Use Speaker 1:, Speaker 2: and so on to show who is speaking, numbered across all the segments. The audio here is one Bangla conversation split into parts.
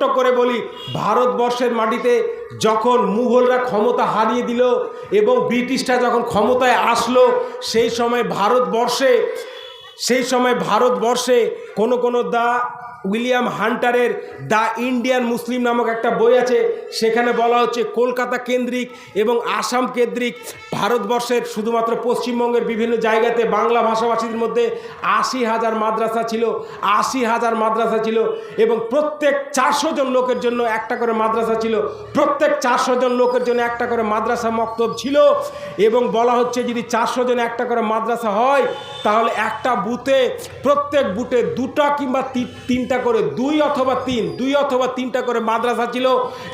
Speaker 1: ছোট্ট করে বলি, ভারতবর্ষের মাটিতে যখন মুঘলরা ক্ষমতা হারিয়ে দিল এবং ব্রিটিশরা যখন ক্ষমতায় আসলো, সেই সময় ভারতবর্ষে, সেই সময় ভারতবর্ষে কোনো কোনো দা উইলিয়াম হান্টারের দ্য ইন্ডিয়ান মুসলিম নামক একটা বই আছে। সেখানে বলা হচ্ছে কলকাতা কেন্দ্রিক এবং আসাম কেন্দ্রিক ভারতবর্ষের শুধুমাত্র পশ্চিমবঙ্গের বিভিন্ন জায়গাতে বাংলা ভাষাভাষীদের মধ্যে আশি হাজার মাদ্রাসা ছিল, আশি হাজার মাদ্রাসা ছিল এবং প্রত্যেক চারশো জন লোকের জন্য একটা করে মাদ্রাসা ছিল। প্রত্যেক চারশো জন লোকের জন্য একটা করে মাদ্রাসা মক্তব ছিল এবং বলা হচ্ছে যদি চারশো জন একটা করে মাদ্রাসা হয়, তাহলে একটা বুথে, প্রত্যেক বুথে দুটা কিংবা তি- তিনটা করে দুই অথবা তিন, দুই অথবা তিনটা করে মাদ্রাসা ছিল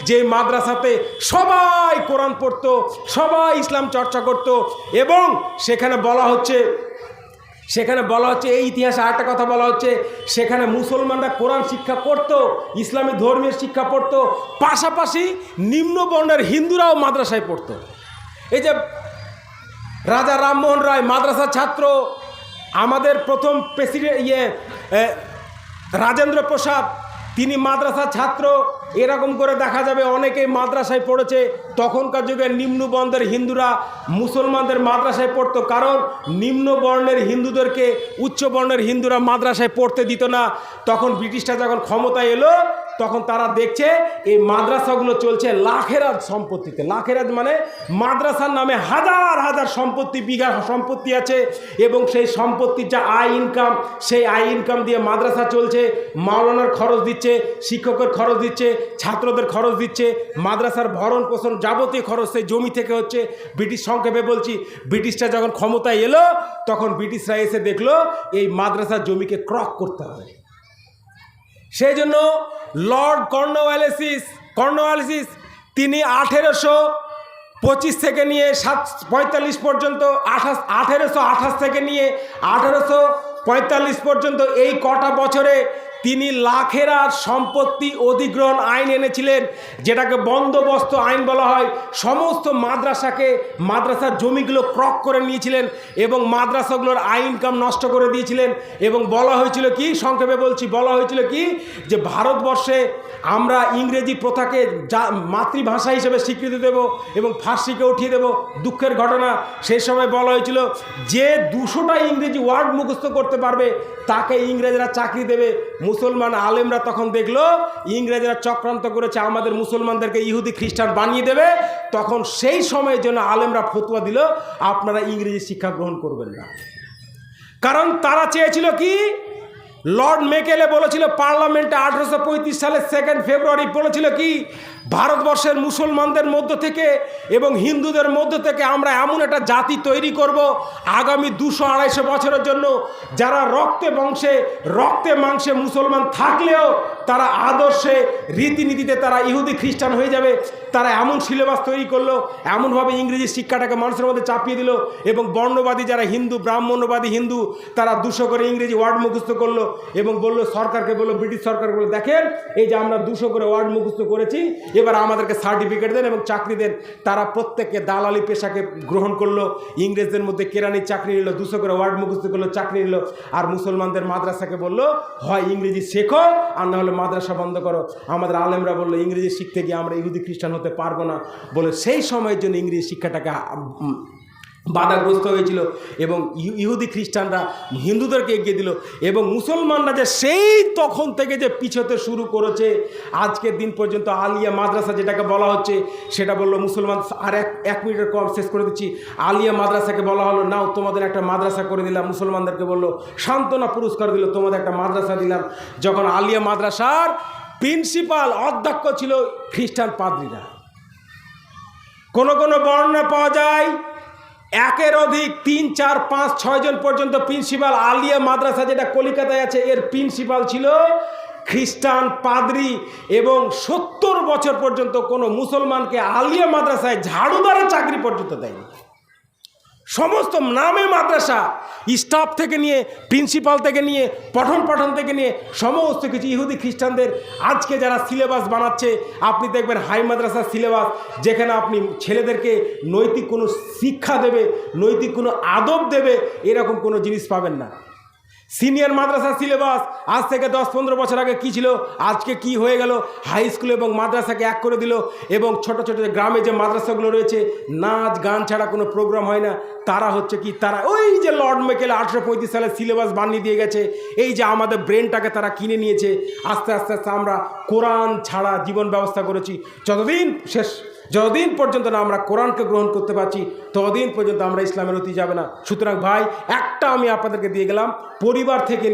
Speaker 1: যে মাদ্রাসাতে সবাই কোরআন পড়তো, সবাই ইসলাম চর্চা করত এবং সেখানে বলা হচ্ছে, সেখানে বলা হচ্ছে, এই ইতিহাসে আরেকটা কথা বলা হচ্ছে, সেখানে মুসলমানরা কোরআন শিক্ষা করত ইসলামী ধর্মের শিক্ষা পড়তো, পাশাপাশি নিম্ন বর্ণের হিন্দুরাও মাদ্রাসায় পড়তো। এই যে রাজা রামমোহন রায় মাদ্রাসার ছাত্র, আমাদের প্রথম প্রেসিডেন্ট ইয়ে রাজেন্দ্র প্রসাদ, তিনি মাদ্রাসা ছাত্র, এরকম করে দেখা যাবে অনেকেই মাদ্রাসায় পড়েছে। তখনকার যুগে নিম্নবর্ণের হিন্দুরা মুসলমানদের মাদ্রাসায় পড়তো, কারণ নিম্নবর্ণের হিন্দুদেরকে উচ্চবর্ণের হিন্দুরা মাদ্রাসায় পড়তে দিত না। তখন ব্রিটিশরা যখন ক্ষমতায় এলো তখন তারা দেখছে এই মাদ্রাসাগুলো চলছে লাখেরাজ সম্পত্তিতে। লাখেরাজ মানে মাদ্রাসার নামে হাজার হাজার সম্পত্তি, বিঘা সম্পত্তি আছে এবং সেই সম্পত্তির যা আয় ইনকাম সেই আয় ইনকাম দিয়ে মাদ্রাসা চলছে। মাওলানার খরচ দিচ্ছে, শিক্ষকের খরচ দিচ্ছে, ছাত্রদের খরচ দিচ্ছে। মাদ্রাসার ভরণ পোষণ যাবতীয় খরচ সেই জমি থেকে হচ্ছে। ব্রিটিশ সংক্ষেপে বলছি, ব্রিটিশরা যখন ক্ষমতায় এলো, তখন ব্রিটিশরা এসে দেখল, এই মাদ্রাসার জমিকে ক্রক করতে হবে। সেই জন্য লর্ড কর্নোওয়ালিসিস কর্নোওয়ালিসিস, তিনি আঠেরোশো পঁচিশ থেকে নিয়ে সাত, পঁয়তাল্লিশ পর্যন্ত আঠাশ, আঠেরোশো আঠাশ থেকে নিয়ে আঠেরোশো পঁয়তাল্লিশ পর্যন্ত এই কটা বছরে তিনি লাখেরা সম্পত্তি অধিগ্রহণ আইন এনেছিলেন, যেটাকে বন্দোবস্ত আইন বলা হয়। সমস্ত মাদ্রাসাকে মাদ্রাসার জমিগুলো ক্রক করে নিয়েছিলেন এবং মাদ্রাসাগুলোর আইন ইনকাম নষ্ট করে দিয়েছিলেন এবং বলা হয়েছিল কি, সংক্ষেপে বলছি, বলা হয়েছিল কি, যে ভারতবর্ষে আমরা ইংরেজি প্রথাকে যা মাতৃভাষা হিসেবে স্বীকৃতি দেব এবং ফার্সিকে উঠিয়ে দেব, দুঃখের ঘটনা। সেই সময় বলা হয়েছিল, যে দুশোটা ইংরেজি ওয়ার্ড মুখস্থ করতে পারবে, তাকে ইংরেজরা চাকরি দেবে। মুসলমান আলেমরা তখন দেখল, ইংরেজরা চক্রান্ত করেছে, আমাদের মুসলমানদেরকে ইহুদি খ্রিস্টান বানিয়ে দেবে। তখন সেই সময়ের জন্য আলেমরা ফতুয়া দিল, আপনারা ইংরেজি শিক্ষা গ্রহণ করবেন না। কারণ তারা চেয়েছিল কি? লর্ড মেকেলে বলেছিল, পার্লামেন্টে আঠারোশো সালে সেকেন্ড ফেব্রুয়ারি বলেছিল কি ভারতবর্ষের মুসলমানদের মধ্য থেকে এবং হিন্দুদের মধ্য থেকে আমরা এমন একটা জাতি তৈরি করব আগামী দুশো আড়াইশো বছরের জন্য যারা রক্তে বংশে, রক্তে মাংসে মুসলমান থাকলেও তারা আদর্শে, রীতিনীতিতে তারা ইহুদি, খ্রিস্টান হয়ে যাবে। তারা এমন সিলেবাস তৈরি করল, এমনভাবে ইংরেজি শিক্ষাটাকে মানুষের মধ্যে চাপিয়ে দিল এবং বর্ণবাদী যারা হিন্দু ব্রাহ্মণ্যবাদী হিন্দু, তারা দুশো করে ইংরেজি ওয়ার্ড মুখস্থ করল এবং বলল, সরকারকে বলল ব্রিটিশ সরকার বলে। দেখেন, এই যে আমরা দুশো করে ওয়ার্ড মুখস্থ করেছি এবার আমাদেরকে সার্টিফিকেট দেন এবং চাকরি দেন। তারা প্রত্যেককে দালালি পেশাকে গ্রহণ করল, ইংরেজদের মধ্যে কেরানির চাকরি নিল, দুশো করে ওয়ার্ড মুখস্থ করল, চাকরি নিল, আর মুসলমানদের মাদ্রাসাকে বলল, হয় ইংরেজি শেখো, আর না হলে মাদ্রাসা বন্ধ করো। আমাদের আলেমরা বলল, ইংরেজি শিখতে গিয়ে আমরা ইহুদি খ্রিস্টান হতে পারব না। বলে সেই সময়ের জন্য ইংরেজি শিক্ষাটাকে বাধাগ্রস্ত হয়েছিল এবং ইহু- ইহুদি খ্রিস্টানরা হিন্দুদেরকে এগিয়ে দিল এবং মুসলমানরা যে সেই তখন থেকে যে পিছোতে শুরু করেছে, আজকের দিন পর্যন্ত আলিয়া মাদ্রাসা যেটাকে বলা হচ্ছে, সেটা বলল মুসলমান, আর এক এক মিনিটের কম শেষ করে দিচ্ছি, আলিয়া মাদ্রাসাকে বলা হলো, নাও তোমাদের একটা মাদ্রাসা করে দিলাম, মুসলমানদেরকে বলল, সান্ত্বনা পুরস্কার দিল, তোমাদের একটা মাদ্রাসা দিলাম, যখন আলিয়া মাদ্রাসার প্রিন্সিপাল অধ্যক্ষ ছিল খ্রিস্টান পাদ্রীরা। কোনো কোনো বর্ণনা পাওয়া যায় একের অধিক তিন, চার, পাঁচ ছয়জন পর্যন্ত প্রিন্সিপাল। আলিয়া মাদ্রাসা যেটা কলিকাতায় আছে, এর প্রিন্সিপাল ছিল খ্রিস্টান পাদ্রি এবং সত্তর বছর পর্যন্ত কোনো মুসলমানকে আলিয়া মাদ্রাসায় ঝাড়ুদারের চাকরি পর্যন্ত দেয়নি। সমস্ত নামে মাদ্রাসা স্টাফ থেকে নিয়ে প্রিন্সিপাল থেকে নিয়ে, পঠন পাঠন থেকে নিয়ে, সমস্ত কিছু ইহুদি খ্রিস্টানদের আজকে যারা সিলেবাস বানাচ্ছে, আপনি দেখবেন হাই মাদ্রাসার সিলেবাস যেখানে আপনি ছেলেদেরকে নৈতিক কোনো শিক্ষা দেবে, নৈতিক কোনো আদব দেবে, এরকম কোনো জিনিস পাবেন না। সিনিয়র মাদ্রাসা সিলেবাস আজ থেকে দশ পনেরো বছর আগে কি ছিল, আজকে কি হয়ে গেল? হাই স্কুল এবং মাদ্রাসাকে এক করে দিল এবং ছোট ছোট গ্রামে যে মাদ্রাসাগুলো রয়েছে, নাচ গান ছাড়া কোনো প্রোগ্রাম হয় না। তারা হচ্ছে কি, তারা ওই যে লর্ড মেকেল আঠেরো পঁয়ত্রিশ সালে সিলেবাস বানিয়ে দিয়ে গেছে। এই যে আমাদের ব্রেনটাকে তারা কিনে নিয়েছে, আস্তে আস্তে আস্তে আমরা কোরআন ছাড়া জীবন ব্যবস্থা করেছি। যতদিন শেষ, যতদিন পর্যন্ত না আমরা কোরআনকে গ্রহণ করতে পারছি, ততদিন পর্যন্ত আমরা ইসলামের অতি যাবে না। সুতরাং ভাই, একটা আমি আপনাদেরকে দিয়ে গেলাম পরিবার থেকে